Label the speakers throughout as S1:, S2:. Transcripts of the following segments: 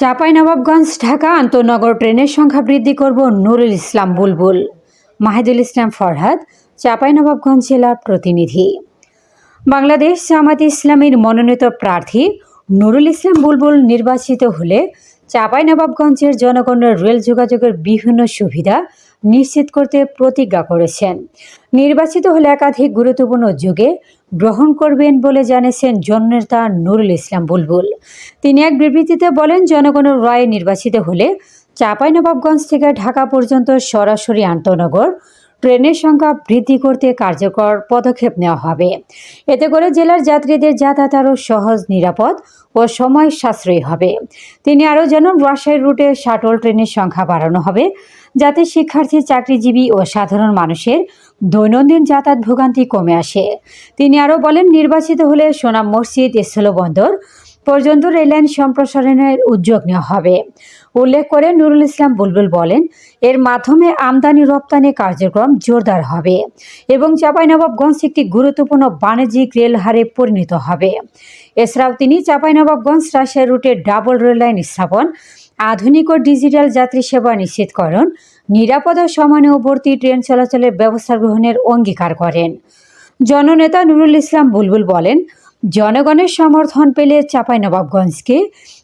S1: চাঁপাইনবাবগঞ্জ, ঢাকা আন্তনগর ট্রেনের সংখ্যা বৃদ্ধি করব নুরুল ইসলাম বুলবুল। মাহিদুল ইসলাম ফরহাদ, চাঁপাইনবাবগঞ্জ জেলার প্রতিনিধি। বাংলাদেশ জামাত ইসলামের মনোনীত প্রার্থী নুরুল ইসলাম বুলবুল নির্বাচিত হলে চাঁপাইনবাবগঞ্জের জনগণের রেল যোগাযোগের বিভিন্ন সুবিধা নিশ্চিত করতে প্রতিজ্ঞা করেছেন। নির্বাচিত হলে একাধিক গুরুত্বপূর্ণ যুগে গ্রহণ করবেন বলে জানিয়েছেন জননেতা নুরুল ইসলাম বুলবুল। তিনি এক বিবৃতিতে বলেন জনগণের রায়ে নির্বাচিত হলে চাঁপাইনবাবগঞ্জ থেকে ঢাকা পর্যন্ত সরাসরি আন্তনগর ট্রেনের সংখ্যা বৃদ্ধি করতে কার্যকর পদক্ষেপ নেওয়া হবে। এতে করে জেলার যাত্রীদের যাতায়াত আরও সহজ, নিরাপদ ও সময় সাশ্রয়ী হবে। তিনি আরও জানান, রাজশাহী রুটে শাটল ট্রেনের সংখ্যা বাড়ানো হবে যাতে শিক্ষার্থী, চাকরিজীবী ও সাধারণ মানুষের দৈনন্দিন যাতায়াত ভোগান্তি কমে আসে। তিনি আরও বলেন, নির্বাচিত হলে সোনাম মসজিদ, স্থলবন্দর পর্যন্ত রেললাইন সম্প্রসারণের উদ্যোগ নেওয়া হবে। উল্লেখ করে নুরুল ইসলাম বুলবুল বলেন, এর মাধ্যমে আমদানি রপ্তানি কার্যক্রম জোরদার হবে এবং চাঁপাইনবাবগঞ্জ একটি গুরুত্বপূর্ণ বাণিজ্যিক রেল হারে পরিণত হবে। এছাড়াও তিনি চাঁপাইনবাবগঞ্জ রাজশাহী রুটে ডাবল রেল লাইন স্থাপন, আধুনিক ও ডিজিটাল যাত্রী সেবা নিশ্চিতকরণ, নিরাপদ ও সমন্বয়বর্তী ট্রেন চলাচলের ব্যবস্থা গ্রহণের অঙ্গীকার করেন। জননেতা নুরুল ইসলাম বুলবুল বলেন জনগণের সমর্থন পেলে চাঁপাইনবাবগঞ্জকে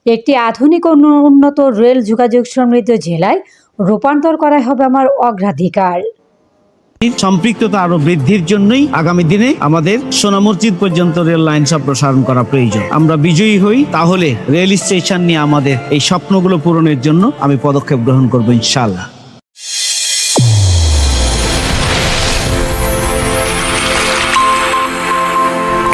S1: একটি আধুনিক উন্নত রেল যোগাযোগ সমৃদ্ধ জেলায় রূপান্তর করা হবে আমার অগ্রাধিকার।
S2: সম্পৃক্ততা আরও বৃদ্ধির জন্যই আগামী দিনে আমাদের সোনা মসজিদ পর্যন্ত রেল লাইন সম্প্রসারণ করা প্রয়োজন। আমরা বিজয়ী হই, তাহলে রেল স্টেশন নিয়ে আমাদের এই স্বপ্নগুলো পূরণের জন্য আমি পদক্ষেপ গ্রহণ করব ইনশাল্লাহ